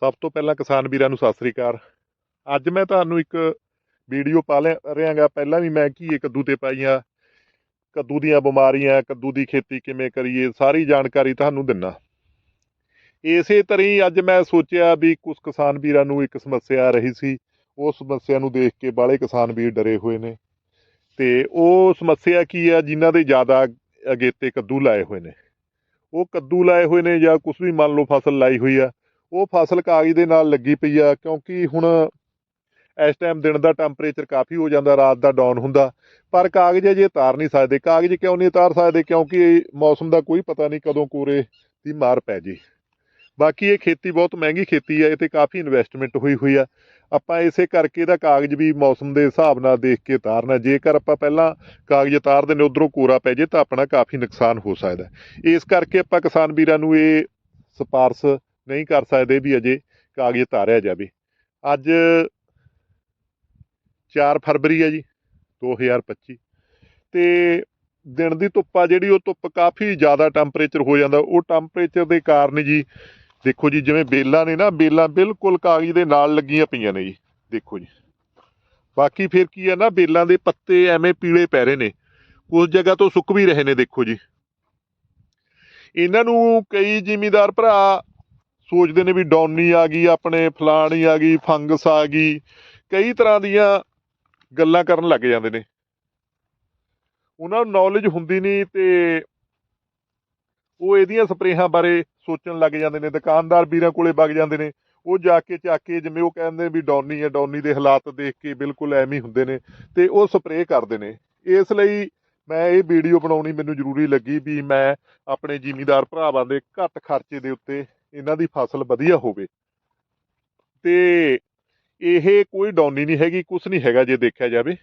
ਸਭ ਤੋਂ ਪਹਿਲਾਂ ਕਿਸਾਨ ਵੀਰਾਂ ਨੂੰ ਸਤਿ ਸ੍ਰੀ ਅਕਾਲ। ਅੱਜ ਮੈਂ ਤੁਹਾਨੂੰ ਇੱਕ ਵੀਡੀਓ ਪਾ ਲਿਆ ਰਿਹਾਗਾ। ਪਹਿਲਾਂ ਵੀ ਮੈਂ ਕੀ ਕੱਦੂ ਤੇ ਪਾਈਆਂ, ਕੱਦੂ ਦੀਆਂ ਬਿਮਾਰੀਆਂ, ਕੱਦੂ ਦੀ ਖੇਤੀ ਕਿਵੇਂ ਕਰੀਏ, ਸਾਰੀ ਜਾਣਕਾਰੀ ਤੁਹਾਨੂੰ ਦਿੰਨਾ। ਇਸੇ ਤਰ੍ਹਾਂ ਹੀ ਅੱਜ ਮੈਂ ਸੋਚਿਆ ਵੀ ਕੁਝ ਕਿਸਾਨ ਵੀਰਾਂ ਨੂੰ ਇੱਕ ਸਮੱਸਿਆ ਆ ਰਹੀ ਸੀ। ਉਹ ਸਮੱਸਿਆ ਨੂੰ ਦੇਖ ਕੇ ਬਾਲੇ ਕਿਸਾਨ ਵੀਰ ਡਰੇ ਹੋਏ ਨੇ। ਤੇ ਉਹ ਸਮੱਸਿਆ ਕੀ ਆ, ਜਿਨ੍ਹਾਂ ਦੇ ਜ਼ਿਆਦਾ ਅਗੇਤੇ ਕੱਦੂ ਲਾਏ ਹੋਏ ਨੇ। ਉਹ ਕੱਦੂ ਲਾਏ ਹੋਏ ਨੇ ਜਾਂ ਕੁਝ ਵੀ ਮੰਨ ਲਓ ਫਸਲ ਲਾਈ ਹੋਈ ਆ ਉਹ ਫਸਲ ਕਾਗਜ਼ ਦੇ ਨਾਲ ਲੱਗੀ ਪਈ ਆ, ਕਿਉਂਕਿ ਹੁਣ ਇਸ ਟਾਈਮ ਦਿਨ ਦਾ ਟੈਂਪਰੇਚਰ ਕਾਫੀ ਹੋ ਜਾਂਦਾ, ਰਾਤ ਦਾ ਡਾਊਨ ਹੁੰਦਾ, ਪਰ ਕਾਗਜ਼ ਅਜੇ ਉਤਾਰ ਨਹੀਂ ਸਕਦੇ। ਕਾਗਜ਼ ਕਿਉਂ ਨਹੀਂ ਉਤਾਰ ਸਕਦੇ? ਕਿਉਂਕਿ ਮੌਸਮ ਦਾ ਕੋਈ ਪਤਾ ਨਹੀਂ ਕਦੋਂ ਕੋਰੇ ਦੀ ਮਾਰ ਪੈ ਜੇ। ਬਾਕੀ ਇਹ ਖੇਤੀ ਬਹੁਤ ਮਹਿੰਗੀ ਖੇਤੀ ਹੈ ਇਹ ਤੇ ਕਾਫੀ ਇਨਵੈਸਟਮੈਂਟ ਹੋਈ ਹੋਈ ਆ। ਆਪਾਂ ਇਸੇ ਕਰਕੇ ਇਹਦਾ ਕਾਗਜ਼ ਵੀ ਮੌਸਮ ਦੇ ਹਿਸਾਬ ਨਾਲ ਦੇਖ ਕੇ ਉਤਾਰਨਾ ਜੇਕਰ ਆਪਾਂ ਪਹਿਲਾਂ ਕਾਗਜ਼ ਉਤਾਰ ਦਿੰਦੇ, ਉਧਰੋਂ ਕੋਰਾ ਪੈ ਜੇ ਤਾਂ ਆਪਣਾ ਕਾਫੀ ਨੁਕਸਾਨ ਹੋ ਸਕਦਾ ਇਸ ਕਰਕੇ ਆਪਾਂ ਕਿਸਾਨ ਵੀਰਾਂ ਨੂੰ ਇਹ ਸਪਾਰਸ ਨਹੀਂ ਕਰ ਸਕਦੇ ਵੀ ਅਜੇ ਕਾਗਜ਼ ਤਾਰਿਆ ਜਾਵੇ। ਅੱਜ 4 ਫਰਵਰੀ ਹੈ ਜੀ 2025 ਤੇ ਦਿਨ ਦੀ ਧੁੱਪ ਆ ਜਿਹੜੀ, ਉਹ ਧੁੱਪ ਕਾਫੀ ਜ਼ਿਆਦਾ ਟੈਂਪਰੇਚਰ ਹੋ ਜਾਂਦਾ। ਉਹ ਟੈਂਪਰੇਚਰ ਦੇ ਕਾਰਨ ਜੀ, ਦੇਖੋ ਜੀ, ਜਿਵੇਂ ਬੇਲਾਂ ਨੇ ਨਾ, ਬੇਲਾਂ ਬਿਲਕੁਲ ਕਾਗਜ਼ ਦੇ ਨਾਲ ਲੱਗੀਆਂ ਪਈਆਂ ਨੇ ਜੀ, ਦੇਖੋ ਜੀ। ਬਾਕੀ ਫਿਰ ਕੀ ਹੈ ਨਾ, ਬੇਲਾਂ ਦੇ ਪੱਤੇ ਐਵੇਂ ਪੀਲੇ ਪੈ ਰਹੇ ਨੇ। ਕੁਝ ਜਗ੍ਹਾ ਤੋਂ ਸੁੱਕ ਵੀ ਰਹੇ ਨੇ, ਦੇਖੋ ਜੀ। ਇਹਨਾਂ ਨੂੰ ਕਈ ਜ਼ਿਮੀਦਾਰ ਭਰਾ ਸੋਚਦੇ ਨੇ ਵੀ ਡੌਨੀ ਆ ਗਈ, ਆਪਣੇ ਫਲਾਣੀ ਆ ਗਈ, ਫੰਗਸ ਆ ਗਈ। ਕਈ ਤਰ੍ਹਾਂ ਦੀਆਂ ਗੱਲਾਂ ਕਰਨ ਲੱਗ ਜਾਂਦੇ ਨੇ। ਉਹਨਾਂ ਨੂੰ ਨੌਲੇਜ ਹੁੰਦੀ ਨਹੀਂ ਤੇ ਉਹ ਇਹਦੀਆਂ ਸਪਰੇਹਾਂ ਬਾਰੇ ਸੋਚਣ ਲੱਗ ਜਾਂਦੇ ਨੇ। ਦੁਕਾਨਦਾਰ ਵੀਰਾਂ ਕੋਲੇ ਵਗ ਜਾਂਦੇ ਨੇ। ਉਹ ਜਾ ਕੇ ਚੱਕ ਕੇ ਜਿਵੇਂ ਉਹ ਕਹਿੰਦੇ ਵੀ ਡੌਨੀ ਹੈ ਡੌਨੀ ਦੇ ਹਾਲਾਤ ਦੇਖ ਕੇ ਬਿਲਕੁਲ ਐਵੇਂ ਹੁੰਦੇ ਨੇ ਤੇ ਉਹ ਸਪਰੇਅ ਕਰਦੇ ਨੇ। ਇਸ ਲਈ ਮੈਂ ਇਹ ਵੀਡੀਓ ਬਣਾਉਣੀ ਮੈਨੂੰ ਜ਼ਰੂਰੀ ਲੱਗੀ ਵੀ ਮੈਂ ਆਪਣੇ ਜ਼ਿਮੀਦਾਰ ਭਰਾਵਾਂ ਦੇ ਘੱਟ ਖਰਚੇ ਦੇ ਉੱਤੇ ਇਹਨਾਂ ਦੀ ਫਸਲ ਵਧੀਆ ਹੋਵੇ। ਤੇ ਇਹ ਕੋਈ ਡੌਨੀ ਨਹੀਂ ਹੈਗੀ ਕੁਝ ਨਹੀਂ ਹੈਗਾ ਜੇ ਦੇਖਿਆ ਜਾਵੇ।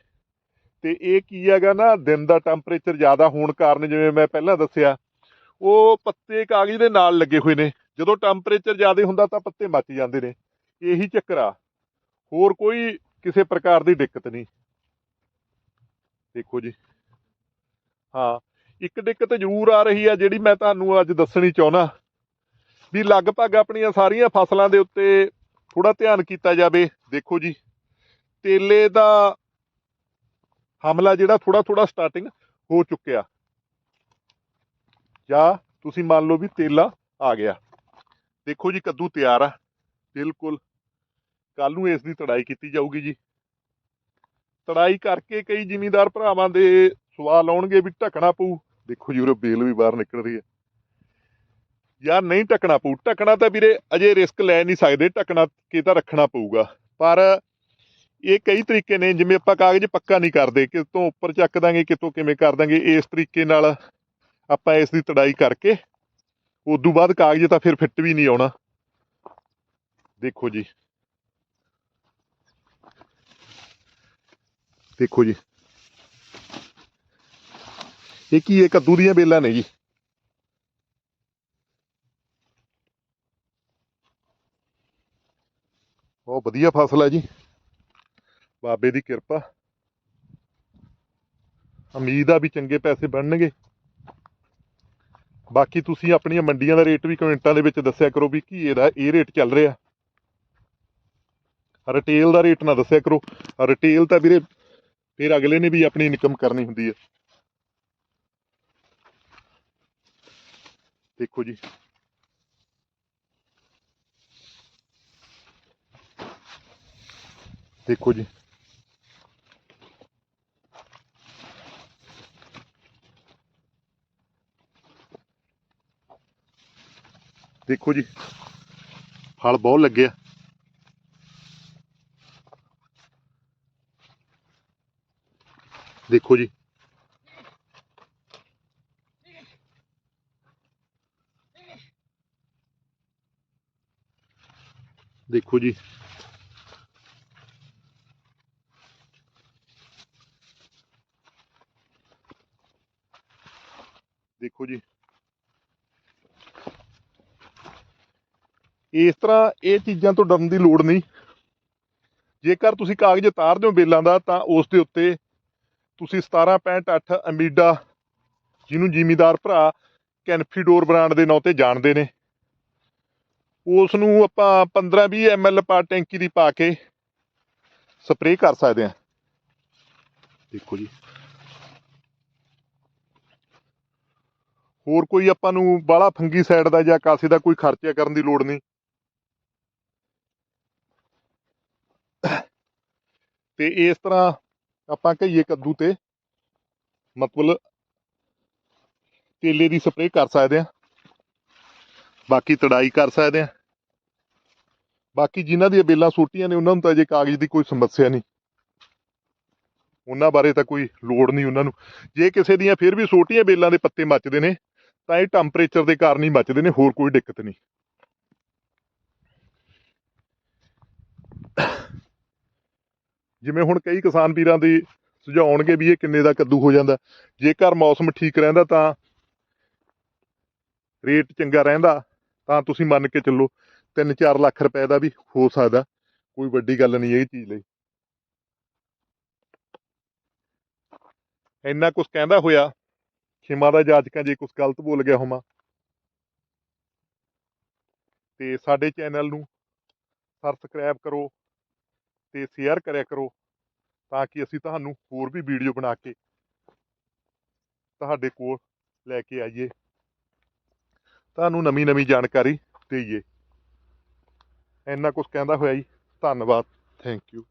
ਤੇ ਇਹ ਕੀ ਹੈਗਾ ਨਾ, ਦਿਨ ਦਾ ਟੈਂਪਰੇਚਰ ਜ਼ਿਆਦਾ ਹੋਣ ਕਾਰਨ ਜਿਵੇਂ ਮੈਂ ਪਹਿਲਾਂ ਦੱਸਿਆ, ਉਹ ਪੱਤੇ ਕਾਗਜ਼ ਦੇ ਨਾਲ ਲੱਗੇ ਹੋਏ ਨੇ। ਜਦੋਂ ਟੈਂਪਰੇਚਰ ਜ਼ਿਆਦਾ ਹੁੰਦਾ ਤਾਂ ਪੱਤੇ ਮੱਚ ਜਾਂਦੇ ਨੇ। ਇਹੀ ਚੱਕਰ ਆ। ਹੋਰ ਕੋਈ ਕਿਸੇ ਪ੍ਰਕਾਰ ਦੀ ਦਿੱਕਤ ਨਹੀਂ। ਦੇਖੋ ਜੀ। ਹਾਂ, ਇੱਕ ਦਿੱਕਤ ਜ਼ਰੂਰ ਆ ਰਹੀ ਆ ਜਿਹੜੀ ਮੈਂ ਤੁਹਾਨੂੰ ਅੱਜ ਦੱਸਣੀ ਚਾਹੁੰਦਾ। ਵੀ ਲਗਭਗ ਆਪਣੀਆਂ ਸਾਰੀਆਂ ਫਸਲਾਂ ਦੇ ਉੱਤੇ ਥੋੜਾ ਧਿਆਨ ਕੀਤਾ ਜਾਵੇ, ਦੇਖੋ ਜੀ। ਤੇਲੇ ਦਾ ਹਮਲਾ ਜਿਹੜਾ ਥੋੜਾ ਥੋੜਾ ਸਟਾਰਟਿੰਗ ਹੋ ਚੁੱਕਿਆ। ਜਾਂ ਤੁਸੀਂ ਮੰਨ ਲਓ ਵੀ ਤੇਲਾ ਆ ਗਿਆ। ਦੇਖੋ ਜੀ ਕੱਦੂ ਤਿਆਰ ਆ, ਬਿਲਕੁਲ। ਕੱਲ ਨੂੰ ਇਸ ਦੀ ਤੜਾਈ ਕੀਤੀ ਜਾਊਗੀ ਜੀ। ਤੜਾਈ ਕਰਕੇ ਕਈ ਜ਼ਿਮੀਂਦਾਰ ਭਰਾਵਾਂ ਦੇ ਸਵਾਲ ਆਉਣਗੇ ਵੀ ਢਕਣਾ ਪਊ। ਦੇਖੋ ਜੀ ਉਰੇ ਬੇਲ ਵੀ ਬਾਹਰ ਨਿਕਲ ਰਹੀ ਹੈ। ਯਾਰ ਨਹੀਂ ਢਕਣਾ ਪਊ। ਢਕਣਾ ਤਾਂ ਵੀਰੇ ਅਜੇ ਰਿਸਕ ਲੈ ਨਹੀਂ ਸਕਦੇ, ਢਕਣਾ ਕੇ ਤਾਂ ਰੱਖਣਾ ਪਊਗਾ। ਪਰ ਇਹ ਕਈ ਤਰੀਕੇ ਨੇ, ਜਿਵੇਂ ਆਪਾਂ ਕਾਗਜ਼ ਪੱਕਾ ਨਹੀਂ ਕਰਦੇ, ਕਿਤੋਂ ਉੱਪਰ ਚੱਕ ਦਾਂਗੇ, ਕਿਤੋਂ ਕਿਵੇਂ ਕਰ ਦਾਂਗੇ, ਇਸ ਤਰੀਕੇ ਨਾਲ ਆਪਾਂ ਇਸ ਦੀ ਤੜਾਈ ਕਰਕੇ, ਉਦੋਂ ਬਾਅਦ ਕਾਗਜ਼ ਤਾਂ ਫਿਰ ਫਿੱਟ ਵੀ ਨਹੀਂ ਆਉਣਾ। ਦੇਖੋ ਜੀ। ਦੇਖੋ ਜੀ। ਇਹ ਕੀ ਇਹ ਕੱਦੂ ਦੀਆਂ ਬੇਲਾਂ ਨੇ ਜੀ। ਬਹੁਤ ਵਧੀਆ ਫਸਲ ਹੈ ਜੀ। ਬਾਬੇ ਦੀ ਕਿਰਪਾ। ਉਮੀਦ ਆ ਵੀ ਚੰਗੇ ਪੈਸੇ ਬਣਨਗੇ। ਬਾਕੀ ਤੁਸੀਂ ਆਪਣੀਆਂ ਮੰਡੀਆਂ ਦਾ ਰੇਟ ਵੀ ਕਮੈਂਟਾਂ ਦੇ ਵਿੱਚ ਦੱਸਿਆ ਕਰੋ ਵੀ ਕੀ ਇਹਦਾ, ਇਹ ਰੇਟ ਚੱਲ ਰਿਹਾ। ਰਿਟੇਲ ਦਾ ਰੇਟ ਨਾ ਦੱਸਿਆ ਕਰੋ। ਰਿਟੇਲ ਤਾਂ ਵੀਰੇ ਫਿਰ ਅਗਲੇ ਨੇ ਵੀ ਆਪਣੀ ਇਨਕਮ ਕਰਨੀ ਹੁੰਦੀ ਹੈ। ਦੇਖੋ ਜੀ। ਦੇਖੋ ਜੀ ਦੇਖੋ ਜੀ ਫਲ ਬਹੁਤ ਲੱਗਿਆ ਦੇਖੋ ਜੀ। ਦੇਖੋ ਜੀ। ਦੇਖੋ ਜੀ। ਇਸ ਤਰ੍ਹਾਂ ਇਹ ਚੀਜ਼ਾਂ ਤੋਂ ਡਰਨ ਦੀ ਲੋੜ ਨਹੀਂ। ਜੇਕਰ ਤੁਸੀਂ ਕਾਗਜ਼ ਉਤਾਰਦੇ ਹੋ ਬੇਲਾਂ ਦਾ, ਤਾਂ ਉਸ ਦੇ ਉੱਤੇ ਤੁਸੀਂ 17.8 ਅਮੀਡਾ, ਜਿਹਨੂੰ ਜ਼ਿਮੀਦਾਰ ਭਰਾ ਕੈਨਫੀਡੋਰ ਬ੍ਰਾਂਡ ਦੇ ਨਾਂ ਤੇ ਜਾਣਦੇ ਨੇ। ਉਸ ਨੂੰ ਆਪਾਂ 15 20 ml ਪਾ ਟੈਂਕੀ ਦੀ ਪਾ ਕੇ ਸਪਰੇਅ ਕਰ ਸਕਦੇ ਹਾਂ। ਦੇਖੋ ਜੀ। ਹੋਰ ਕੋਈ ਆਪਾਂ ਨੂੰ ਬਾਹਲਾ ਫੰਗੀ ਸਾਈਡ ਦਾ ਜਾਂ ਕਾਸੇ ਦਾ ਕੋਈ ਖਰਚਾ ਕਰਨ ਦੀ ਲੋੜ ਨਹੀਂ। ਤੇ ਇਸ ਤਰ੍ਹਾਂ ਆਪਾਂ ਕਹੀਏ ਕੱਦੂ ਤੇ ਮਤਲਬ ਤੇਲੇ ਦੀ ਸਪਰੇਅ ਕਰ ਸਕਦੇ ਆ ਬਾਕੀ ਤੜਾਈ ਕਰ ਸਕਦੇ ਆ ਬਾਕੀ ਜਿਨ੍ਹਾਂ ਦੀਆਂ ਬੇਲਾਂ ਸੋਟੀਆਂ ਨੇ, ਉਹਨਾਂ ਨੂੰ ਤਾਂ ਅਜੇ ਕਾਗਜ਼ ਦੀ ਕੋਈ ਸਮੱਸਿਆ ਨਹੀਂ। ਉਹਨਾਂ ਬਾਰੇ ਤਾਂ ਕੋਈ ਲੋੜ ਨਹੀਂ ਉਹਨਾਂ ਨੂੰ। ਜੇ ਕਿਸੇ ਦੀਆਂ ਫਿਰ ਵੀ ਛੋਟੀਆਂ ਬੇਲਾਂ ਦੇ ਪੱਤੇ ਮੱਚਦੇ ਨੇ ਤਾਂ ਇਹ ਟੈਂਪਰੇਚਰ ਦੇ ਕਾਰਨ ਹੀ ਮੱਚਦੇ ਨੇ, ਹੋਰ ਕੋਈ ਦਿੱਕਤ ਨਹੀਂ। ਜਿਵੇਂ ਹੁਣ ਕਈ ਕਿਸਾਨ ਵੀਰਾਂ ਦੇ ਸੁਝਾਉਣਗੇ ਵੀ ਇਹ ਕਿੰਨੇ ਦਾ ਕੱਦੂ ਹੋ ਜਾਂਦਾ। ਜੇਕਰ ਮੌਸਮ ਠੀਕ ਰਹਿੰਦਾ ਤਾਂ ਰੇਟ ਚੰਗਾ ਰਹਿੰਦਾ, ਤਾਂ ਤੁਸੀਂ ਮੰਨ ਕੇ ਚੱਲੋ 3-4 ਲੱਖ ਰੁਪਏ ਦਾ ਵੀ ਹੋ ਸਕਦਾ। ਕੋਈ ਵੱਡੀ ਗੱਲ ਨਹੀਂ ਇਹ ਚੀਜ਼ ਲਈ। ਇੰਨਾ ਕੁਝ ਕਹਿੰਦਾ ਹੋਇਆ ਖਿਮਾ ਦਾ ਜਾਜਕਾਂ ਜੇ ਕੁਝ ਗਲਤ ਬੋਲ ਗਿਆ ਹੋਵਾਂ। ਤੇ ਸਾਡੇ ਚੈਨਲ ਨੂੰ ਸਬਸਕ੍ਰਾਈਬ ਕਰੋ ਤੇ ਸ਼ੇਅਰ ਕਰਿਆ ਕਰੋ ਤਾਂ ਕਿ ਅਸੀਂ ਤੁਹਾਨੂੰ ਹੋਰ ਵੀ ਵੀਡੀਓ ਬਣਾ ਕੇ ਤੁਹਾਡੇ ਕੋਲ ਲੈ ਕੇ ਆਈਏ। ਤੁਹਾਨੂੰ ਨਵੀਂ ਨਵੀਂ ਜਾਣਕਾਰੀ ਦੇਈਏ। ਇੰਨਾ ਕੁਝ ਕਹਿੰਦਾ ਹੋਇਆ ਜੀ। ਧੰਨਵਾਦ। Thank you